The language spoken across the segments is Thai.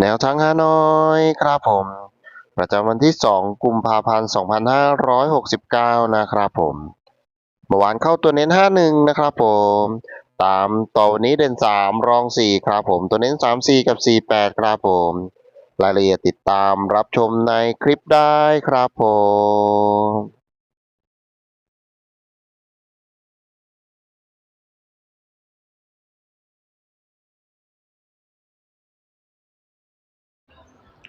แนวทางฮานอยครับผม ประจำวันที่ 2 กุมภาพันธ์ 2569 นะครับผมเมื่อวานเข้าตัวเน้น 51 นะครับผม ตามต่อวันนี้เด่น 3 รอง 4 ครับผม ตัวเน้น 3 4 กับ 48 ครับผม รายละเอียดติดตามรับชมในคลิปได้ครับผม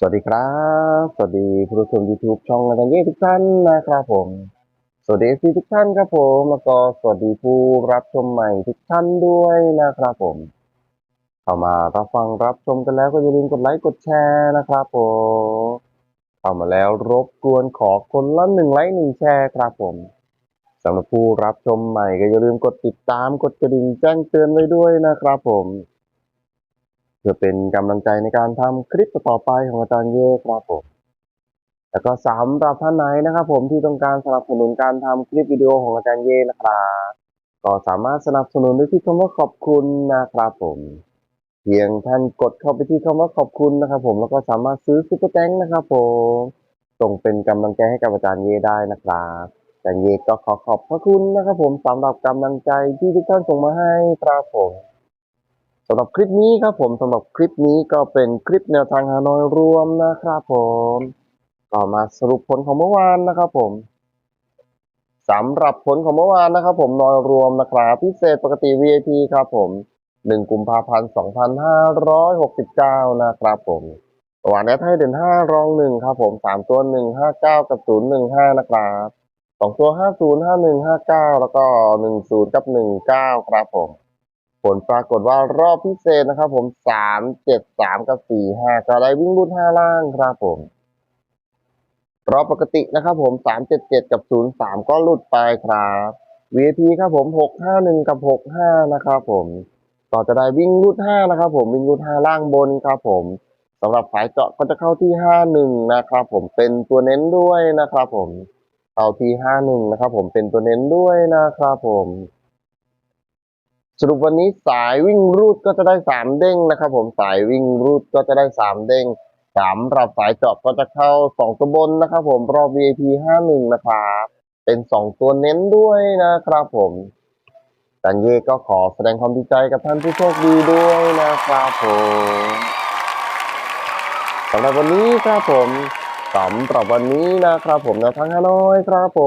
สวัสดีครับ สวัสดีผู้ชม YouTube ช่องอาจารย์เย่ทุกท่านนะครับผม สวัสดีซีทุกท่านครับผมแล้วก็สวัสดีผู้รับชมใหม่ทุกท่านด้วยนะครับผม เข้ามารับฟังรับชมกันแล้วก็อย่าลืมกดไลค์กดแชร์นะครับผมเข้ามาแล้วรบกวนขอคนละหนึ่งไลค์หนึ่งแชร์ครับผมสำหรับผู้รับชมใหม่ก็อย่าลืมกดติดตามกดกระดิ่งแจ้งเตือนไว้ด้วยนะครับผม เพื่อเป็นกำลังใจในการทำคลิปต่อไปของอาจารย์เย่ครับผมแล้วก็สำหรับท่านไหนนะครับ ผมที่ต้องการสนับสนุนการทำคลิปวิดีโอของอาจารย์เย่นะครับก็สามารถสนับสนุนด้วยที่คำว่าขอบคุณนะครับผมเพียงท่านกดเข้าไปที่คำว่าขอบคุณนะครับ ผมแล้วก็สามารถซื้อซุปเปอร์แตงนะครับ ผมส่งเป็นกำลังใจให้กับอาจารย์เย่ได้นะครับอาจารย์เย่ก็ขอขอบพระคุณนะครับ ผมสำหรับกำลังใจที่ทุกท่านส่งมาให้ครับผม สำหรับคลิปนี้ครับผมสำหรับคลิปนี้ก็เป็นคลิปแนวทางฮานอยรวมนะครับผมก็มาสรุปผลของเมื่อวานนะครับผมสำหรับผลของเมื่อวานนะครับ ผมนอยรวมนะครับพิเศษปกติ VIP ครับผม1กุมภาพันธ์2569 นะครับผมเมื่อวานนี้ให้เด่น5รอง1ครับผม3ตัว 159 กับ 015 นะครับสองตัว 50 51 59 แล้วก็ 10 กับ 19 ครับผม ลปรากฏว่ารอบพิเศษนะครับผมสามเจ็ดสามกับสี่ห้าก็ได้วิ่งรุ่นห้าล่างครับผมรอบปกตินะครับผมสามเจ็ดเจ็ดกับศูนย์สามก็หลุดไปครับ VIP ครับผมหกห้าหนึ่งกับหกห้านะครับผมต่อจะได้วิ่งรุ่นห้านะครับผมวิ่งรุ่นห้าล่างบนครับผมสำหรับสายเจาะก็จะเข้าที่ห้าหนึ่งนะครับผมเป็นตัวเน้นด้วยนะครับผมเข้าที่ห้าหนึ่งนะครับผมเป็นตัวเน้นด้วยนะครับผม สรุปวันนี้สายวิ่งรูดก็จะได้สามเด้งนะครับผมสายวิ่งรูดก็จะได้สามเด้งสามรับสายเจาะก็จะเข้าสองตัวบนนะครับผมรอบ VIP ห้าหนึ่งนะครับเป็นสองตัวเน้นด้วยนะครับผมจันเย่ก็ขอแสดงความดีใจกับท่านผู้โชคดีด้วยนะครับผมสำหรับวันนี้ครับผมสำหรับวันนี้นะครับผมแนวทางฮานอยครับผ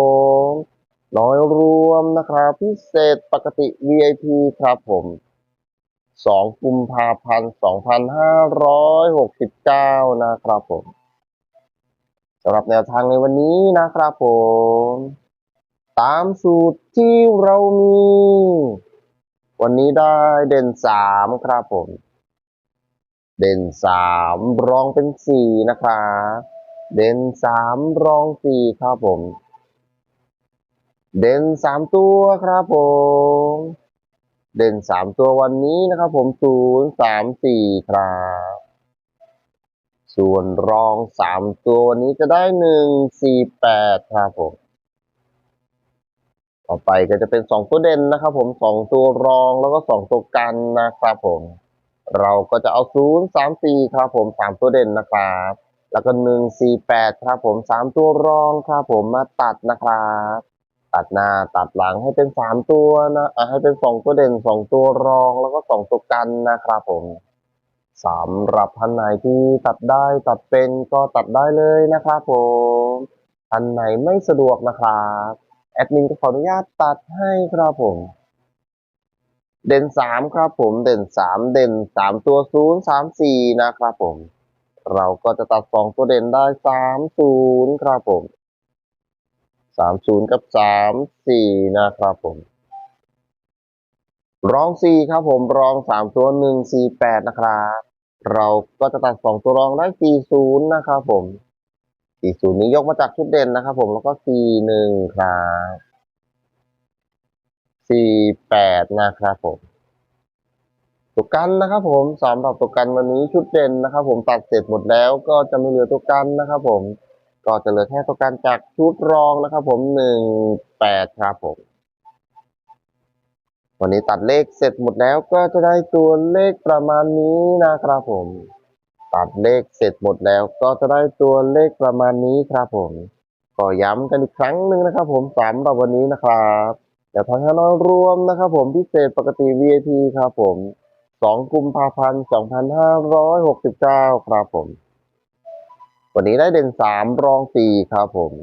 ม น้อยรวมนะครับ พิเศษปกติ VIP ครับผม 2 กุมภาพันธ์ 2569 นะครับผมสำหรับแนวทางในวันนี้นะครับผม ตามสูตรที่เรามี วันนี้ได้เด่น 3 ครับผม เด่น 3 รองเป็น 4 นะครับ เด่น 3 รอง 4 ครับผม เด่นสามตัวครับผม เด่นสามตัววันนี้นะครับผมศูนย์สามสี่ครับ ส่วนรองสามตัววันนี้จะได้หนึ่งสี่แปดครับผม ต่อไปก็จะเป็นสองตัวเด่นนะครับผมสองตัวรองแล้วก็สองตัวกันนะครับผม เราก็จะเอาศูนย์สามสี่ครับผมสามตัวเด่นนะครับ แล้วก็หนึ่งสี่แปดครับผมสามตัวรองครับผมมาตัดนะครับ ตัดหน้าตัดหลังให้เป็นสามตัวนะให้เป็นสองตัวเด่นสองตัวรองแล้วก็สองตัวกันนะครับผมสำหรับท่านไหนที่ตัดได้ตัดเป็นก็ตัดได้เลยนะครับผมท่านไหนไม่สะดวกนะครับแอดมินก็ขออนุญาตตัดให้ครับผม เด่นสามครับผม เด่นสามเด่นสามตัวศูนย์สามสี่นะครับผม เราก็จะตัดสองตัวเด่นได้สามศูนย์ครับผม สามศูนย์กับสามสี่นะครับผม รองสี่ครับผม รองสามตัวหนึ่งสี่แปดนะครับ เราก็จะตัดสองตัวรองได้สี่ศูนย์นะครับผมสี่ศูนย์นี้ยกมาจากชุดเด่นนะครับผม แล้วก็สี่หนึ่งครับสี่แปดนะครับผมตัวกันนะครับผมสำหรับตัวกันวันนี้ชุดเด่นนะครับผมตัดเสร็จหมดแล้วก็จะไม่เหลือตัวกันนะครับผม ก็จะเหลือแค่ตัวกันจากชุดรองนะครับ ผมหนึ่งแปดครับผม วันนี้ตัดเลขเสร็จหมดแล้วก็จะได้ตัวเลขประมาณนี้นะครับผม ตัดเลขเสร็จหมดแล้วก็จะได้ตัวเลขประมาณนี้ครับผมก็ย้ำกันอีกครั้งหนึ่งนะครับ ผมสำหรับวันนี้นะครับแต่ทางคณะรวมนะครับ ผมพิเศษปกติ VIP ครับผม 2 กุมภาพันธ์ 2569 ครับผม วันนี้ได้เด่น3รอง4ครับผม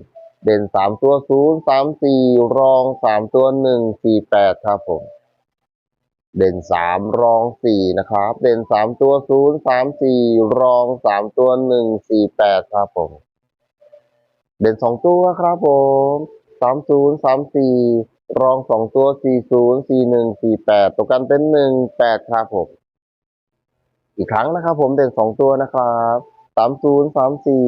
เด่น3ตัว0 3 4รอง3ตัว1 4 8ครับผม เด่นสามรองสี่นะครับ เด่นสามตัวศูนย์สามสี่รองสามตัวหนึ่งสี่แปดครับผม เด่นสองตัวครับผมสามศูนย์สามสี่รองสองตัวสี่ศูนย์สี่หนึ่งสี่แปดตัวกันเป็นหนึ่งแปดครับผม อีกครั้งนะครับผมเด่นสองตัวนะครับ สามศูนย์สามสี่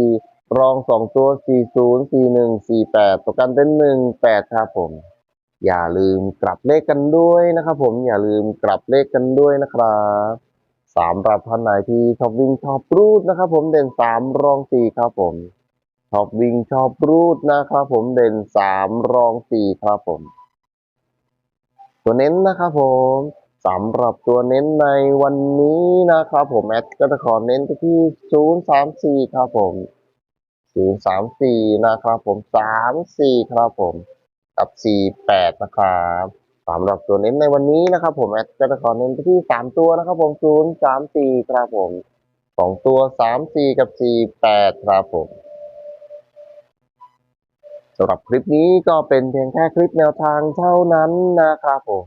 รองสองตัวสี่ศูนย์สี่หนึ่งสี่แปดตัวกันเป็นหนึ่งแปดครับผม อย่าลืมกลับเลขกันด้วยนะครับผมอย่าลืมกลับเลขกันด้วยนะครับสามหรับท่านไหนที่ชอบวิ่งชอบรูดนะครับผมเด่นสามรองสี่ครับผมชอบวิ่งชอบรูดนะครับผมเด่นสามรองสี่ครับผม ตัวเน้นนะครับผม สำหรับตัวเน้นในวันนี้นะครับผมแอดก็จะขอเน้นไปที่ศูนย์สามสี่ครับผมศูนย์สามสี่นะครับผมสามสี่ครับผม กับ 48 นะครับสำหรับตัวเน้นในวันนี้นะครับผมแอดก็จะขอเน้นไปที่ 3 ตัวนะครับผม 0 3 4 ครับผม2ตัว 3 4 กับ 48 ครับผมสำหรับคลิปนี้ก็เป็นเพียงแค่คลิปแนวทางเท่านั้นนะครับผม